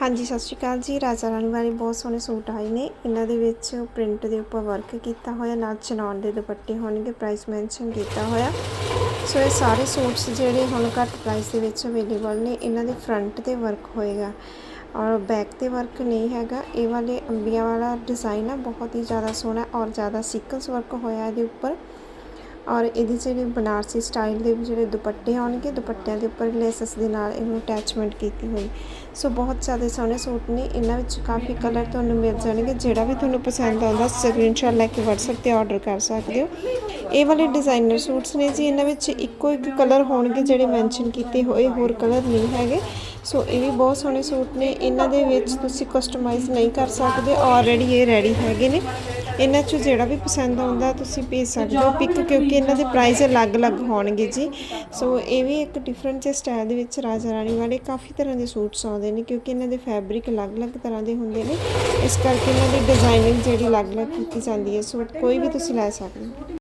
ਹਾਂਜੀ, ਸਤਿ ਸ਼੍ਰੀ ਅਕਾਲ ਜੀ। ਰਾਜਾ ਰਾਣੀ ਵਾਲੇ ਬਹੁਤ ਸੋਹਣੇ ਸੂਟ ਆਏ ਨੇ। ਇਹਨਾਂ ਦੇ ਵਿੱਚ ਪ੍ਰਿੰਟ ਦੇ ਉੱਪਰ ਵਰਕ ਕੀਤਾ ਹੋਇਆ, ਨਾਲ ਚਨੌਨ ਦੇ ਦੁਪੱਟੇ ਹੋਣਗੇ ਪ੍ਰਾਈਸ ਮੈਂਸ਼ਨ ਕੀਤਾ ਹੋਇਆ। ਸੋ ਇਹ ਸਾਰੇ ਸੂਟਸ ਜਿਹੜੇ ਹੁਣ ਘੱਟ ਪ੍ਰਾਈਸ ਦੇ ਵਿੱਚ ਅਵੇਲੇਬਲ ਨੇ, ਇਹਨਾਂ ਦੇ ਫਰੰਟ ਤੇ ਵਰਕ ਹੋਏਗਾ। ਔਰ ਬੈਕ ਤੇ ਵਰਕ ਨਹੀਂ ਹੈਗਾ। ਇਹ ਵਾਲੇ ਅੰਬੀਆਂ ਵਾਲਾ ਡਿਜ਼ਾਈਨ ਆ, ਬਹੁਤ ਹੀ ਜ਼ਿਆਦਾ ਸੋਹਣਾ ਔਰ ਜ਼ਿਆਦਾ ਸੀਕੁਐਂਸ ਵਰਕ ਹੋਇਆ ਇਹਦੇ ਉੱਪਰ। ਔਰ ਇਹਦੇ ਜਿਹੜੇ ਬਨਾਰਸੀ ਸਟਾਈਲ ਦੇ ਜਿਹੜੇ ਦੁਪੱਟੇ ਆਉਣਗੇ, ਦੁਪੱਟਿਆਂ ਦੇ ਉੱਪਰ ਲੈਸਸ ਦੇ ਨਾਲ ਇਹਨੂੰ ਅਟੈਚਮੈਂਟ ਕੀਤੀ ਹੋਈ। ਸੋ ਬਹੁਤ ਜ਼ਿਆਦਾ ਸੋਹਣੇ ਸੂਟ ਨੇ, ਇਹਨਾਂ ਵਿੱਚ ਕਾਫੀ ਕਲਰ ਤੁਹਾਨੂੰ ਮਿਲ ਜਾਣਗੇ। ਜਿਹੜਾ ਵੀ ਤੁਹਾਨੂੰ ਪਸੰਦ ਆਉਂਦਾ ਸਕਰੀਨਸ਼ਾਟ ਲੈ ਕੇ WhatsApp ਤੇ ਆਰਡਰ ਕਰ ਸਕਦੇ ਹੋ। ਇਹ ਵਾਲੇ ਡਿਜ਼ਾਈਨਰ ਸੂਟਸ ਨੇ ਜੀ, ਇਹਨਾਂ ਵਿੱਚ ਇੱਕੋ ਇੱਕ ਕਲਰ ਹੋਣਗੇ ਜਿਹੜੇ ਮੈਂਸ਼ਨ ਕੀਤੇ ਹੋਏ, ਹੋਰ ਕਲਰ ਨਹੀਂ ਹੈਗੇ। ਸੋ ਇਹ ਵੀ ਬਹੁਤ ਸੋਹਣੇ ਸੂਟ ਨੇ, ਇਹਨਾਂ ਦੇ ਵਿੱਚ ਤੁਸੀਂ ਕਸਟਮਾਈਜ਼ ਨਹੀਂ ਕਰ ਸਕਦੇ ਆਲਰੇਡੀ ਇਹ ਰੈਡੀ ਹੈਗੇ ਨੇ। ਇਹਨਾਂ ਚੋਂ ਜਿਹੜਾ ਵੀ ਪਸੰਦ ਆਉਂਦਾ ਤੁਸੀਂ ਭੇਜ ਸਕਦੇ ਹੋ ਪਿਕ ਕਿਉਂਕਿ ਇਹਨਾਂ ਦੇ ਪ੍ਰਾਈਸ ਅਲੱਗ-ਅਲੱਗ ਹੋਣਗੇ ਜੀ। ਸੋ ਇਹ ਵੀ ਇੱਕ ਡਿਫਰੈਂਟ ਜਿਹੇ ਸਟਾਈਲ ਦੇ ਵਿੱਚ ਰਾਜਾ ਰਾਣੀ ਵਾਲੇ ਕਾਫੀ ਤਰ੍ਹਾਂ ਦੇ ਸੂਟਸ ਆਉਂਦੇ ਨੇ ਕਿਉਂਕਿ ਇਹਨਾਂ ਦੇ ਫੈਬਰਿਕ ਅਲੱਗ-ਅਲੱਗ ਤਰ੍ਹਾਂ ਦੇ ਹੁੰਦੇ ਨੇ। ਇਸ ਕਰਕੇ ਇਹਨਾਂ ਦੀ ਡਿਜ਼ਾਈਨਿੰਗ ਜਿਹੜੀ ਅਲੱਗ-ਅਲੱਗ ਕੀਤੀ ਜਾਂਦੀ ਹੈ। ਸੂਟ ਕੋਈ ਵੀ ਤੁਸੀਂ ਲੈ ਸਕਦੇ ਹੋ।